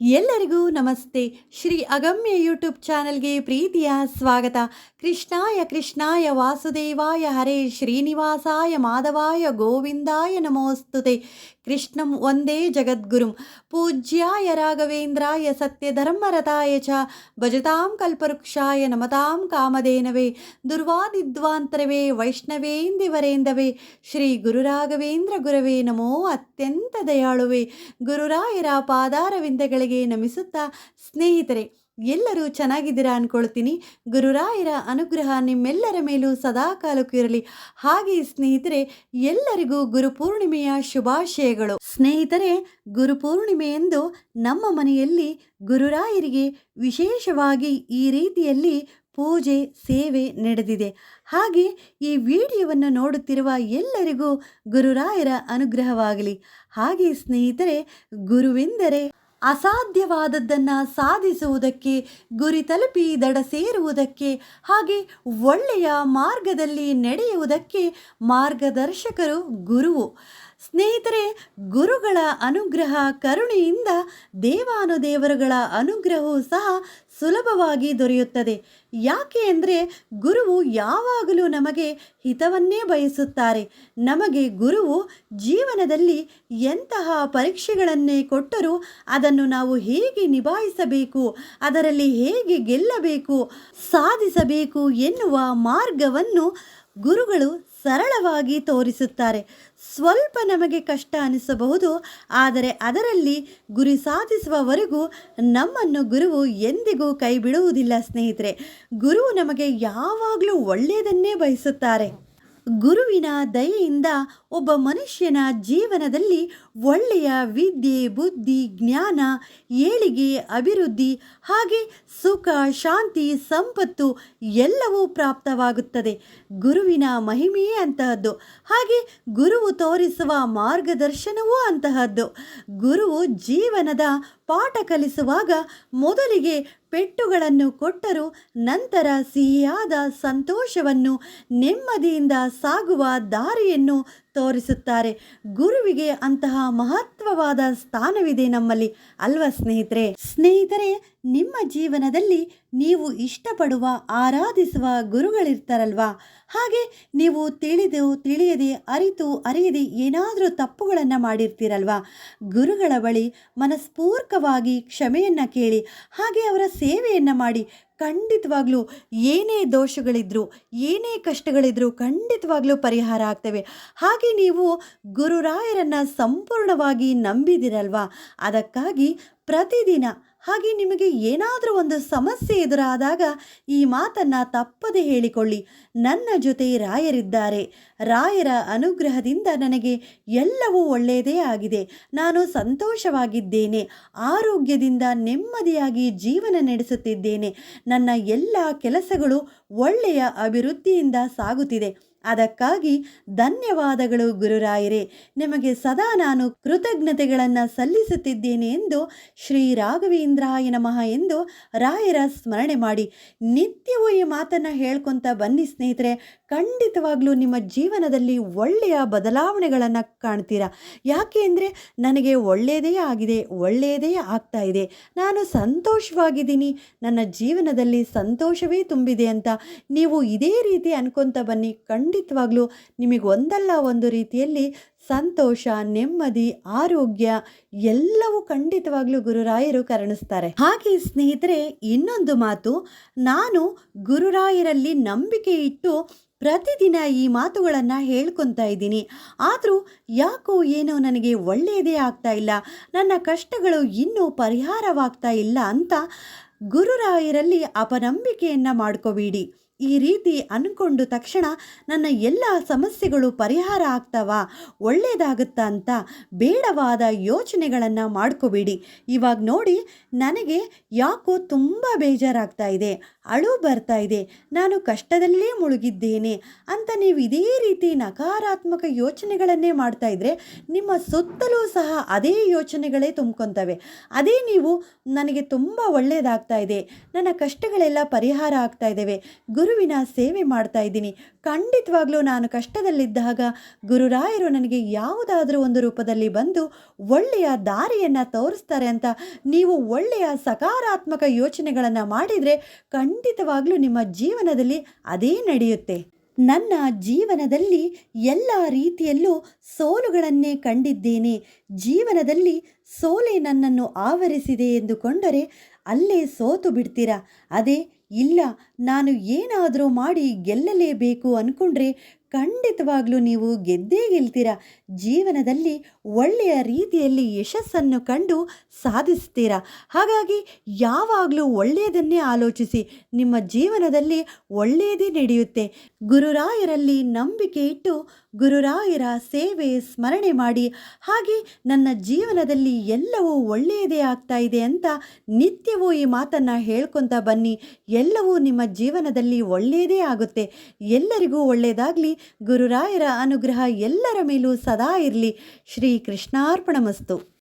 ಎಲ್ಲರಿಗೂ ನಮಸ್ತೆ. ಶ್ರೀ ಅಗಮ್ಯ ಯೂಟ್ಯೂಬ್ ಚಾನಲ್ಗೆ ಪ್ರೀತಿಯ ಸ್ವಾಗತ. ಕೃಷ್ಣಾಯ ಕೃಷ್ಣಾಯ ವಾಸುದೇವಾಯ ಹರೇ ಶ್ರೀನಿವಾಸಾಯ ಮಾಧವಾಯ ಗೋವಿಂದಾಯ ನಮೋಸ್ತುತೆ. ಕೃಷ್ಣಂ ಒಂದೇ ಜಗದ್ಗುರುಂ. ಪೂಜ್ಯಾಯ ರಾಘವೇಂದ್ರಾಯ ಸತ್ಯಧರ್ಮರತಾಯ ಚ. ಭಜತಾಂ ಕಲ್ಪವೃಕ್ಷಾಯ ನಮತಾಂ ಕಾಮಧೇನವೇ. ದುರ್ವಾದಿದ್ವಾಂತರವೇ ವೈಷ್ಣವೇಂದಿವರೇಂದವೇ ಶ್ರೀ ಗುರುರಾಘವೇಂದ್ರ ಗುರವೇ ನಮೋ ಅತ್ಯಂತ ದಯಾಳುವೆ. ಗುರುರಾಯರ ಪಾದಾರವಿಂದಗಳಿಗೆ ನಮಿಸುತ್ತಾ, ಸ್ನೇಹಿತರೆ, ಎಲ್ಲರೂ ಚೆನ್ನಾಗಿದ್ದೀರಾ ಅನ್ಕೊಳ್ತೀನಿ. ಗುರುರಾಯರ ಅನುಗ್ರಹ ನಿಮ್ಮೆಲ್ಲರ ಮೇಲೂ ಸದಾ ಕಾಲಕ್ಕೂ ಇರಲಿ. ಹಾಗೆ ಸ್ನೇಹಿತರೆ, ಎಲ್ಲರಿಗೂ ಗುರುಪೂರ್ಣಿಮೆಯ ಶುಭಾಶಯಗಳು. ಸ್ನೇಹಿತರೆ ಗುರುಪೂರ್ಣಿಮೆಯಂದು ನಮ್ಮ ಮನೆಯಲ್ಲಿ ಗುರುರಾಯರಿಗೆ ವಿಶೇಷವಾಗಿ ಈ ರೀತಿಯಲ್ಲಿ ಪೂಜೆ, ಸೇವೆ ನಡೆದಿದೆ. ಹಾಗೆ ಈ ವಿಡಿಯೋವನ್ನು ನೋಡುತ್ತಿರುವ ಎಲ್ಲರಿಗೂ ಗುರುರಾಯರ ಅನುಗ್ರಹವಾಗಲಿ. ಹಾಗೆ ಸ್ನೇಹಿತರೆ, ಗುರುವೆಂದರೆ ಅಸಾಧ್ಯವಾದದ್ದನ್ನು ಸಾಧಿಸುವುದಕ್ಕೆ ಗುರಿ ತಲುಪಿ ದಡ ಸೇರುವುದಕ್ಕೆ ಹಾಗೆ ಒಳ್ಳೆಯ ಮಾರ್ಗದಲ್ಲಿ ನಡೆಯುವುದಕ್ಕೆ ಮಾರ್ಗದರ್ಶಕರು ಗುರುವು. ಸ್ನೇಹಿತರೆ, ಗುರುಗಳ ಅನುಗ್ರಹ, ಕರುಣೆಯಿಂದ ದೇವಾನುದೇವರುಗಳ ಅನುಗ್ರಹವೂ ಸಹ ಸುಲಭವಾಗಿ ದೊರೆಯುತ್ತದೆ. ಯಾಕೆ ಅಂದರೆ, ಗುರುವು ಯಾವಾಗಲೂ ನಮಗೆ ಹಿತವನ್ನೇ ಬಯಸುತ್ತಾರೆ. ನಮಗೆ ಗುರುವು ಜೀವನದಲ್ಲಿ ಎಂತಹ ಪರೀಕ್ಷೆಗಳನ್ನೇ ಕೊಟ್ಟರೂ ಅದನ್ನು ನಾವು ಹೇಗೆ ನಿಭಾಯಿಸಬೇಕು, ಅದರಲ್ಲಿ ಹೇಗೆ ಗೆಲ್ಲಬೇಕು, ಸಾಧಿಸಬೇಕು ಎನ್ನುವ ಮಾರ್ಗವನ್ನು ಗುರುಗಳು ಸರಳವಾಗಿ ತೋರಿಸುತ್ತಾರೆ. ಸ್ವಲ್ಪ ನಮಗೆ ಕಷ್ಟ ಅನಿಸಬಹುದು, ಆದರೆ ಅದರಲ್ಲಿ ಗುರಿ ಸಾಧಿಸುವವರೆಗೂ ನಮ್ಮನ್ನು ಗುರುವು ಎಂದಿಗೂ ಕೈ ಬಿಡುವುದಿಲ್ಲ ಸ್ನೇಹಿತರೆ. ಗುರುವು ನಮಗೆ ಯಾವಾಗಲೂ ಒಳ್ಳೆಯದನ್ನೇ ಬಯಸುತ್ತಾರೆ. ಗುರುವಿನ ದಯೆಯಿಂದ ಒಬ್ಬ ಮನುಷ್ಯನ ಜೀವನದಲ್ಲಿ ಒಳ್ಳೆಯ ವಿದ್ಯೆ, ಬುದ್ಧಿ, ಜ್ಞಾನ, ಏಳಿಗೆ ಅಭಿವೃದ್ಧಿ ಹಾಗೆ ಸುಖ, ಶಾಂತಿ, ಸಂಪತ್ತು ಎಲ್ಲವೂ ಪ್ರಾಪ್ತವಾಗುತ್ತದೆ. ಗುರುವಿನ ಮಹಿಮೆಯೇ ಅಂತಹದ್ದು. ಹಾಗೆ ಗುರುವು ತೋರಿಸುವ ಮಾರ್ಗದರ್ಶನವೂ ಅಂತಹದ್ದು. ಗುರುವು ಜೀವನದ ಪಾಠ ಕಲಿಸುವಾಗ ಮೊದಲಿಗೆ ಪೆಟ್ಟುಗಳನ್ನು ಕೊಟ್ಟರು ನಂತರ ಸಿಹಿಯಾದ ಸಂತೋಷವನ್ನು, ನೆಮ್ಮದಿಯಿಂದ ಸಾಗುವ ದಾರಿಯನ್ನು ತೋರಿಸುತ್ತಾರೆ. ಗುರುವಿಗೆ ಅಂತಹ ಮಹತ್ವವಾದ ಸ್ಥಾನವಿದೆ ನಮ್ಮಲ್ಲಿ. ಅಲ್ವಾ ಸ್ನೇಹಿತರೆ? ಸ್ನೇಹಿತರೆ ನಿಮ್ಮ ಜೀವನದಲ್ಲಿ ನೀವು ಇಷ್ಟಪಡುವ, ಆರಾಧಿಸುವ ಗುರುಗಳಿರ್ತಾರಲ್ವಾ? ಹಾಗೆ ನೀವು ತಿಳಿದು, ತಿಳಿಯದೆ, ಅರಿತು, ಅರಿಯದೆ ಏನಾದರೂ ತಪ್ಪುಗಳನ್ನು ಮಾಡಿರ್ತೀರಲ್ವಾ? ಗುರುಗಳ ಬಳಿ ಮನಸ್ಪೂರ್ಕವಾಗಿ ಕ್ಷಮೆಯನ್ನು ಕೇಳಿ, ಹಾಗೆ ಅವರ ಸೇವೆಯನ್ನು ಮಾಡಿ ಖಂಡಿತವಾಗ್ಲೂ ಏನೇ ದೋಷಗಳಿದ್ರು, ಏನೇ ಕಷ್ಟಗಳಿದ್ರು ಖಂಡಿತವಾಗ್ಲೂ ಪರಿಹಾರ ಆಗ್ತವೆ. ಹಾಗೆ ನೀವು ಗುರುರಾಯರನ್ನು ಸಂಪೂರ್ಣವಾಗಿ ನಂಬಿದಿರಲ್ವಾ? ಅದಕ್ಕಾಗಿ ಪ್ರತಿದಿನ ಹಾಗೆ ನಿಮಗೆ ಏನಾದರೂ ಒಂದು ಸಮಸ್ಯೆ ಎದುರಾದಾಗ ಈ ಮಾತನ್ನು ತಪ್ಪದೆ ಹೇಳಿಕೊಳ್ಳಿ. ನನ್ನ ಜೊತೆ ರಾಯರಿದ್ದಾರೆ. ರಾಯರ ಅನುಗ್ರಹದಿಂದ ನನಗೆ ಎಲ್ಲವೂ ಒಳ್ಳೆಯದೇ ಆಗಿದೆ. ನಾನು ಸಂತೋಷವಾಗಿದ್ದೇನೆ. ಆರೋಗ್ಯದಿಂದ ನೆಮ್ಮದಿಯಾಗಿ ಜೀವನ ನಡೆಸುತ್ತಿದ್ದೇನೆ. ನನ್ನ ಎಲ್ಲ ಕೆಲಸಗಳು ಒಳ್ಳೆಯ ಅಭಿವೃದ್ಧಿಯಿಂದ ಸಾಗುತ್ತಿದೆ. ಅದಕ್ಕಾಗಿ ಧನ್ಯವಾದಗಳು ಗುರುರಾಯರೇ. ನಿಮಗೆ ಸದಾ ನಾನು ಕೃತಜ್ಞತೆಗಳನ್ನು ಸಲ್ಲಿಸುತ್ತಿದ್ದೇನೆ ಎಂದು ಶ್ರೀ ರಾಘವೇಂದ್ರಾಯ ನಮಃ ಎಂದು ರಾಯರ ಸ್ಮರಣೆ ಮಾಡಿ ನಿತ್ಯವೂ ಈ ಮಾತನ್ನು ಹೇಳ್ಕೊತ ಬನ್ನಿ ಸ್ನೇಹಿತರೆ. ಖಂಡಿತವಾಗ್ಲೂ ನಿಮ್ಮ ಜೀವನದಲ್ಲಿ ಒಳ್ಳೆಯ ಬದಲಾವಣೆಗಳನ್ನು ಕಾಣ್ತೀರಾ? ಯಾಕೆ ಅಂದರೆ ನನಗೆ ಒಳ್ಳೆಯದೇ ಆಗಿದೆ, ಒಳ್ಳೆಯದೇ ಆಗ್ತಾ ಇದೆ. ನಾನು ಸಂತೋಷವಾಗಿದ್ದೀನಿ, ನನ್ನ ಜೀವನದಲ್ಲಿ ಸಂತೋಷವೇ ತುಂಬಿದೆ ಅಂತ ನೀವು ಇದೇ ರೀತಿ ಅನ್ಕೊತ ಬನ್ನಿ. ಖಂಡಿತವಾಗ್ಲೂ ನಿಮಗೆ ಒಂದಲ್ಲ ಒಂದು ರೀತಿಯಲ್ಲಿ ಸಂತೋಷ, ನೆಮ್ಮದಿ, ಆರೋಗ್ಯ ಎಲ್ಲವೂ ಖಂಡಿತವಾಗ್ಲೂ ಗುರುರಾಯರು ಕರುಣಿಸ್ತಾರೆ. ಹಾಗೆ ಸ್ನೇಹಿತರೆ, ಇನ್ನೊಂದು ಮಾತು, ನಾನು ಗುರುರಾಯರಲ್ಲಿ ನಂಬಿಕೆ ಇಟ್ಟು ಪ್ರತಿದಿನ ಈ ಮಾತುಗಳನ್ನು ಹೇಳ್ಕೊತಾ ಇದ್ದೀನಿ. ಆದರೂ ಯಾಕೋ ಏನೋ ನನಗೆ ಒಳ್ಳೆಯದೇ ಆಗ್ತಾ ಇಲ್ಲ, ನನ್ನ ಕಷ್ಟಗಳು ಇನ್ನೂ ಪರಿಹಾರವಾಗ್ತಾ ಇಲ್ಲ ಅಂತ ಗುರುರಾಯರಲ್ಲಿ ಅಪನಂಬಿಕೆಯನ್ನು ಮಾಡ್ಕೋಬೇಡಿ. ಈ ರೀತಿ ಅಂದ್ಕೊಂಡು ತಕ್ಷಣ ನನ್ನ ಎಲ್ಲ ಸಮಸ್ಯೆಗಳು ಪರಿಹಾರ ಆಗ್ತಾವಾ? ಒಳ್ಳೆಯದಾಗುತ್ತಾ ಅಂತ ಬೇಡವಾದ ಯೋಚನೆಗಳನ್ನು ಮಾಡ್ಕೋಬೇಡಿ. ಇವಾಗ ನೋಡಿ ನನಗೆ ಯಾಕೋ ತುಂಬ ಬೇಜಾರಾಗ್ತಾ ಇದೆ. ಅಳು ಬರ್ತಾ ಇದೆ. ನಾನು ಕಷ್ಟದಲ್ಲೇ ಮುಳುಗಿದ್ದೇನೆ ಅಂತ ನೀವು ಇದೇ ರೀತಿ ನಕಾರಾತ್ಮಕ ಯೋಚನೆಗಳನ್ನೇ ಮಾಡ್ತಾ ಇದ್ದರೆ ನಿಮ್ಮ ಸುತ್ತಲೂ ಸಹ ಅದೇ ಯೋಚನೆಗಳೇ ತುಂಬ್ಕೊತವೆ. ಅದೇ ನೀವು ನನಗೆ ತುಂಬ ಒಳ್ಳೆಯದಾಗ್ತಾ ಇದೆ. ನನ್ನ ಕಷ್ಟಗಳೆಲ್ಲ ಪರಿಹಾರ ಆಗ್ತಾ ಇದ್ದಾವೆ. ಗುರುವಿನ ಸೇವೆ ಮಾಡ್ತಾ ಇದ್ದೀನಿ. ಖಂಡಿತವಾಗ್ಲೂ ನಾನು ಕಷ್ಟದಲ್ಲಿದ್ದಾಗ ಗುರುರಾಯರು ನನಗೆ ಯಾವುದಾದ್ರೂ ಒಂದು ರೂಪದಲ್ಲಿ ಬಂದು ಒಳ್ಳೆಯ ದಾರಿಯನ್ನು ತೋರಿಸ್ತಾರೆ ಅಂತ ನೀವು ಒಳ್ಳೆಯ ಸಕಾರಾತ್ಮಕ ಯೋಚನೆಗಳನ್ನು ಮಾಡಿದರೆ ಖಂಡಿತವಾಗ್ಲೂ ನಿಮ್ಮ ಜೀವನದಲ್ಲಿ ಅದೇ ನಡೆಯುತ್ತೆ. ನನ್ನ ಜೀವನದಲ್ಲಿ ಎಲ್ಲ ರೀತಿಯಲ್ಲೂ ಸೋಲುಗಳನ್ನೇ ಕಂಡಿದ್ದೇನೆ. ಜೀವನದಲ್ಲಿ ಸೋಲೆ ನನ್ನನ್ನು ಆವರಿಸಿದೆ ಎಂದುಕೊಂಡರೆ ಅಲ್ಲೇ ಸೋತು ಬಿಡ್ತೀರಾ? ಅದೇ ಇಲ್ಲ ನಾನು ಏನಾದರೂ ಮಾಡಿ ಗೆಲ್ಲಲೇಬೇಕು ಅಂದ್ಕೊಂಡ್ರೆ ಖಂಡಿತವಾಗ್ಲೂ ನೀವು ಗೆದ್ದೇ ಗೆಲ್ತೀರ? ಜೀವನದಲ್ಲಿ ಒಳ್ಳೆಯ ರೀತಿಯಲ್ಲಿ ಯಶಸ್ಸನ್ನು ಕಂಡು ಸಾಧಿಸ್ತೀರ? ಹಾಗಾಗಿ ಯಾವಾಗಲೂ ಒಳ್ಳೆಯದನ್ನೇ ಆಲೋಚಿಸಿ, ನಿಮ್ಮ ಜೀವನದಲ್ಲಿ ಒಳ್ಳೆಯದೇ ನಡೆಯುತ್ತೆ. ಗುರುರಾಯರಲ್ಲಿ ನಂಬಿಕೆ ಇಟ್ಟು ಗುರುರಾಯರ ಸೇವೆ ಸ್ಮರಣೆ ಮಾಡಿ, ಹಾಗೆ ನನ್ನ ಜೀವನದಲ್ಲಿ ಎಲ್ಲವೂ ಒಳ್ಳೆಯದೇ ಆಗ್ತಾ ಇದೆ ಅಂತ ನಿತ್ಯವೂ ಈ ಮಾತನ್ನು ಹೇಳ್ಕೊತ ಬನ್ನಿ. ಎಲ್ಲವೂ ನಿಮ್ಮ ಜೀವನದಲ್ಲಿ ಒಳ್ಳೆಯದೇ ಆಗುತ್ತೆ. ಎಲ್ಲರಿಗೂ ಒಳ್ಳೆಯದಾಗಲಿ. ಗುರುರಾಯರ ಅನುಗ್ರಹ ಎಲ್ಲರ ಮೇಲೂ ಸದಾ ಇರಲಿ. ಶ್ರೀ ಕೃಷ್ಣಾರ್ಪಣಮಸ್ತು